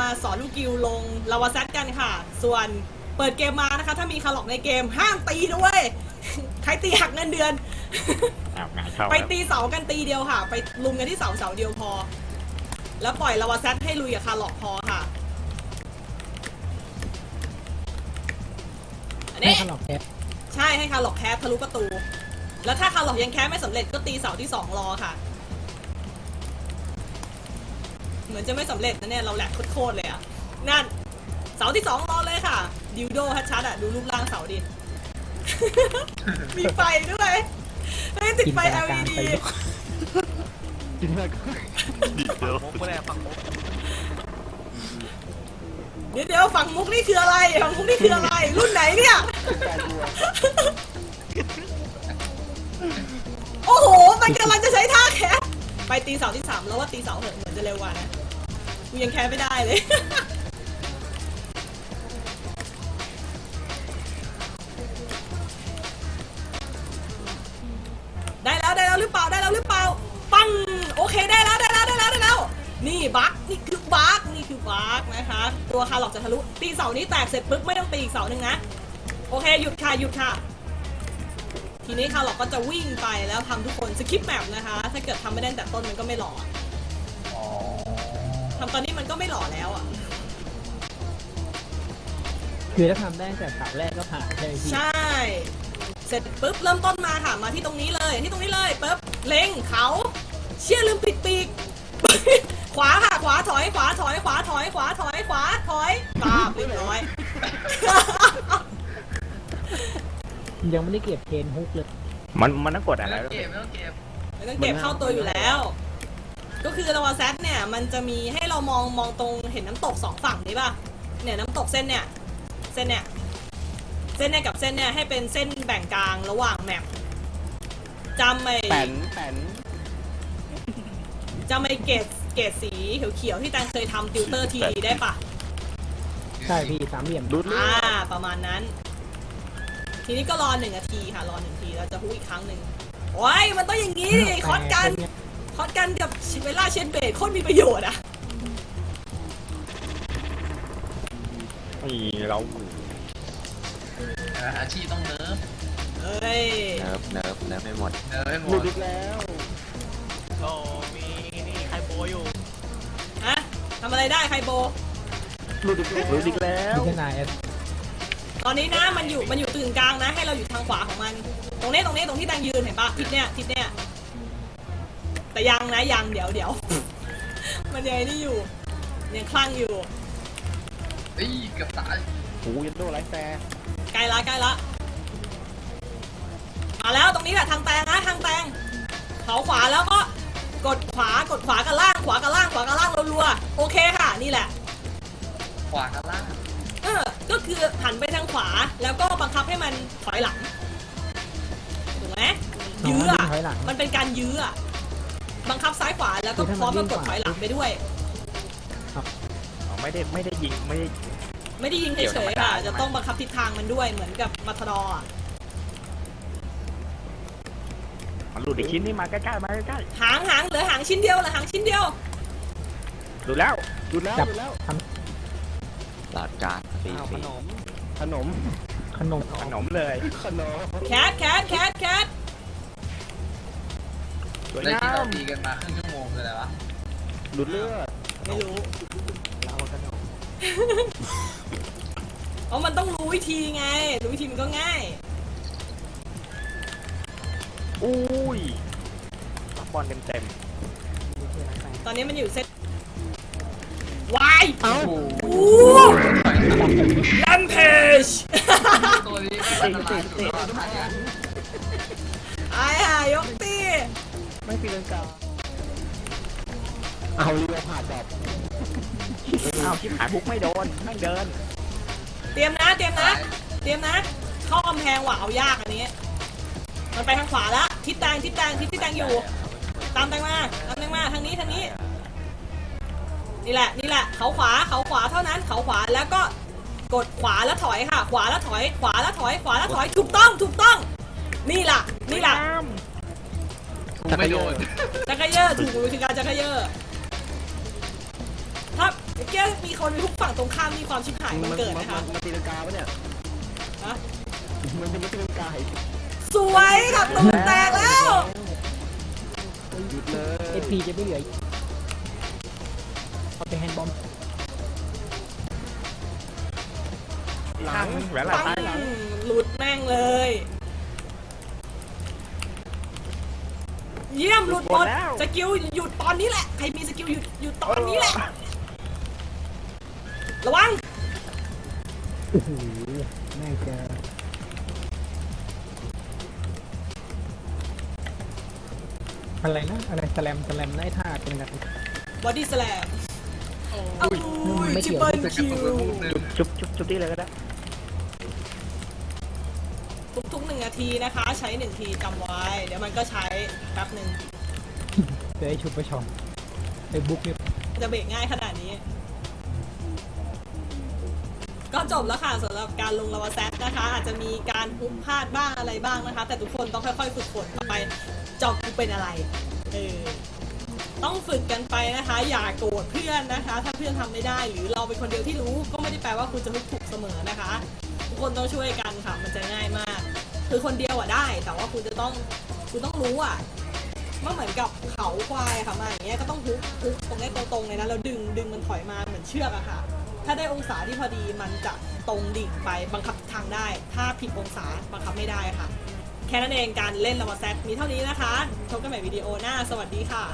มาสอนลูกกิวลงลาวาแซดกันค่ะ ส่วนเปิดเกมมานะคะ ถ้ามีคาร์ล็อกในเกมห้ามตีด้วย ใครตีหักเงินเดือน อ้าวงานเข้าไปครับตีเสากันตีเดียวค่ะ ไปลุมกันที่เสาเสาเดียวพอ แล้วปล่อยลาวาแซดให้ลุยกับคาร์ล็อกพอค่ะอันให้นี้ขลอกแคปใช่ให้คาร์ล็อกแคสทะลุประตู แล้วถ้าคาร์ล็อกยังแคสไม่สำเร็จก็ตีเสาที่สองรอค่ะ มือนจะไม่สำเร็จนะเนี่ย เราแหลกโคตรๆเลยอะนั่น เสาที่สองรอเลยค่ะ ดิวโดชัดๆอะดูรูปร่างเสาดิ มีไฟด้วยไม่ติดจินไฟตนาการ LED ไปลุกจินตนาการมุกไม่ได้ฟังมุกเดี๋ยวเดี๋ยวฝั่งมุกนี่คืออะไรฝั่งมุกนี่คืออะไร รุ่นไหนเนี่ยการบัวโอ้โห มันกำลังจะใช้ท่าแคสไปตีเสาที่สามแล้วว่าตีเสาเหอะเหมือนจะเร็วกว่านะ กูยังแคสไม่ได้เลย ได้แล้วได้แล้วหรือเปล่าได้แล้วหรือเปล่า ปังโอเคได้แล้วได้แล้วได้แล้วได้แล้ว นี่บั๊กนี่คือบั๊กนี่คือบั๊กนะคะ ตัวคาร์ล็อกจะทะลุตีเสานี้แตกเสร็จปุ๊บไม่ต้องตีอีกเสาหนึ่งนะ โอเคหยุดค่ะหยุดค่ะทีนี้คาร์ล็อกก็จะวิ่งไปแล้วทำทุกคนสคิปแมปนะคะ ถ้าเกิดทำไม่ได้ตั้งแต่ต้นมันก็ไม่หลอทำตอนนี้มันก็ไม่หล่อแล้วอะ คือถ้าทำได้ตั้งแต่ฉากแรกก็ผ่านใช่ไหมพี่ใช่ เสร็จปุ๊บเริ่มต้นมาค่ะมาที่ตรงนี้เลยที่ตรงนี้เลยปุ๊บเล็งเขาเชี่ยลืมปิดปีก ขวาค่ะขวาถอยขวาถอยขวาถอยขวาถอยขวาถอยตามเรียบร้อย ยังไม่ได้เก็บเคนฮุกเลยมันมันต้องกดไม่อะไรต้องเก็บไม่ต้องเก็บไม่ต้องเก็บเข้าตัวอยู่แล้ว ก็คือลาวาแซดเนี่ยมันจะมีให้เรามองมองตรงเห็นน้ำตกสองฝั่งนี้ป่ะเนี่ยน้ำตกเส้นเนี่ยเส้นเนี่ยเส้นเนี่ยกับเส้นเนี่ยให้เป็นเส้นแบ่งกลางระหว่างแมปจำไอ้แป้นแป้นจำไอ้เกตเกตสีเขียวๆที่แตงเคยทำติวเตอร์ทีได้ปะใช่พี่สามเหลี่ยมดูดเลือ่าอดประมาณนั้น ทีนี้ก็รอหนึ่งนาทีค่ะรอหนึ่งนาทีเราจะฮุกอีกครั้งหนึ่งโอ้ยมันต้องอย่างนี้ดิคอสกัน คอสกันกับเวลาเชนเบดโคตรมีประโยชน์อะนี่เราอาชีพต้องเนิร์ฟเอ้ยเนิร์ฟเนิร์ฟเนิร์ฟไม่หมดเนิร์ฟให้หมหลุดดอีกแล้วโอ้มีนี่ใครโบอยู่ฮะทำอะไรได้ใครโบ หลุดอีกแล้วรู้อีกแล้วพิจารณาแอดตอนนี้นะมันอยู่มันอยู่ตึงกลางนะ ให้เราอยู่ทางขวาของมัน ตรงนี้ตรงนี้ตรงที่แตงยืนเห็นปะทิศเนี้ยทิศเนี้ย แต่ยังนะยังเดี๋ยวเดี๋ยว มันยังไงนี่อยู่ยังคลั่งอยู่ เฮ้ยเกับตายโอ้ยยันโดไลฟ์แฟร์ใกล้ละใกล้ละมาแล้วตรงนี้แหละทางแตงนะทางแตงเขาขวาแล้วก็กดขวากดขวากับล่างขวากับล่างขวากับล่างรัวๆโอเคค่ะนี่แหละ ขวากับล่างเออ ก็คือหันไปทางขวาแล้วก็บังคับให้มันถอยหลัง ถูกไหมยื้ออะถอยหลังมันเป็นการยื้ออะ บังคับซ้ายขวาแล้วก็คือถ้าพร้อมมักับนกดถอยหลังไปด้วย อ๋อไม่ได้ไม่ได้ยิงไม่ได้ไม่ได้ยิงเกี่ยวเฉธรรมยๆดาค่ะใช่จะไหมต้องบังคับทิศทางมันด้วยเหมือนกับมาทดอร์อะมันหลุดอีกชิ้นนี่มาใกล้ๆมาใกล้หางหางเหลือหางชิ้นเดียวเหลือหางชิ้นเดียวๆดูแล้วหลุดแล้วจับหลุดแล้วทหลอดการฟรีอ้าวฟขรีนมขนมำขนมขนมเลยขนมแคทแคทแคทแคท สวยได้งาที่เรามตีกันมาครึ่งชั่วโมงคืออะไรวะหลุดเลือดไม่รู้เราขนมเพราะมันต้องรู้วิธีไง รู้วิธีมันก็ง่าย อุ้ยรับบอลเต็มตอนนี้มันอยู่เซตวายเอ้าโอ้ลัมเพจตัวนี้เป็นอันตรายสุดแล้วผ่านกันไอ้ห่ายกตี ไม่ปีลังกาเอาเรือผ่านแบบๆอ้าวชิบหายพุกไม่โดนไม่เดิน เตรียมนะเตรียมนะ เตรียมนะเข้ากำแพงว่ะเอายากอันนี้ มันไปทางขวาละทิศแดงทิศแดงทิศที่แดงอยู่ ตามแดงมาตามแดงมาทางนี้ทางนี้ นี่แหละนี่แหละเขาขวาเขาขวาเท่านั้นเขาขวาแล้วก็กดขวาแล้วถอยค่ะ ขวาแล้วถอย ขวาแล้วถอยขวาแล้วถอยถูกต้องถูกต้อง นี่ล่ะนี่ล่ะ กูไม่โดนจักรเยอร์ถูกคือการจักรเยอร์ถ้าเมื่อกี้มีคนทุกฝั่งตรงข้ามมีความชิบหายมันเกิดนะคะ มันตีลังกาปะเนี่ย ฮะ มันจะไม่ตีลังกาอีกสวยค่ะตูดแตกแล้ว หยุดเลยเอพีจะไม่เหลืออีกเอาไปแฮนด์บอมหลังแหวนหลังปังตายหลังหลุดแม่งเลย เยี่ยมหลุดหมดสกิลหยุดตอนนี้แหละใครมีสกิลหยุดหยุดตอนนี้แหละ ระวังโอ้โหแม่งเจออะไรนะอะไรสแลมสแลมได้ท่าเป็นแบบบอดี้สแลมอ้าวไม่จิเกี่ปยวเปิลคิวจุบจุบจุบที่เลยก็ได้ ทุกๆหนึ่งนาทีนะคะ ใช้หนึ่งทีจำไว้ เดี๋ยวมันก็ใช้แป๊บหนึ่งเจอไอ้ชุดประชองไอ้บุ๊กเนี่ยจะเบรกง่ายขนาดนี้ ก็จบแล้วค่ะสำหรับการลงลาวาแซดนะคะ อาจจะมีการพุ้พลาดบ้างอะไรบ้างนะคะ แต่ทุกคนต้องค่อยๆฝึกฝนกันไปจอบกูเป็นอะไรเออต้องฝึกกันไปนะคะ อย่าโกรธเพื่อนนะคะ ถ้าเพื่อนทำไม่ได้หรือเราเป็นคนเดียวที่รู้ก็ไม่ได้แปลว่าคุณจะทุกถูกเสมอนะคะ ทุกคนต้องช่วยกันค่ะ มันจะง่ายมาก คือคนเดียวอะได้ แต่ว่าคุณจะต้องคุณต้องรู้อะมันเหมือนกับเขาควายค่ะมาอย่างเงี้ยก็ต้องฮุกฮุกตรงนี้ตรงๆเลยนะแล้วดึงดึงมันถอยมาเหมือนเชือกอะค่ะ ถ้าได้องศาที่พอดีมันจะตรงดิ่งไปบังคับทางได้ ถ้าผิดองศาบังคับไม่ได้ค่ะ แค่นั้นเองการเล่นลามาแซดมีเท่านี้นะคะพบกันใหม่วิดีโอหน้า สวัสดีค่ะ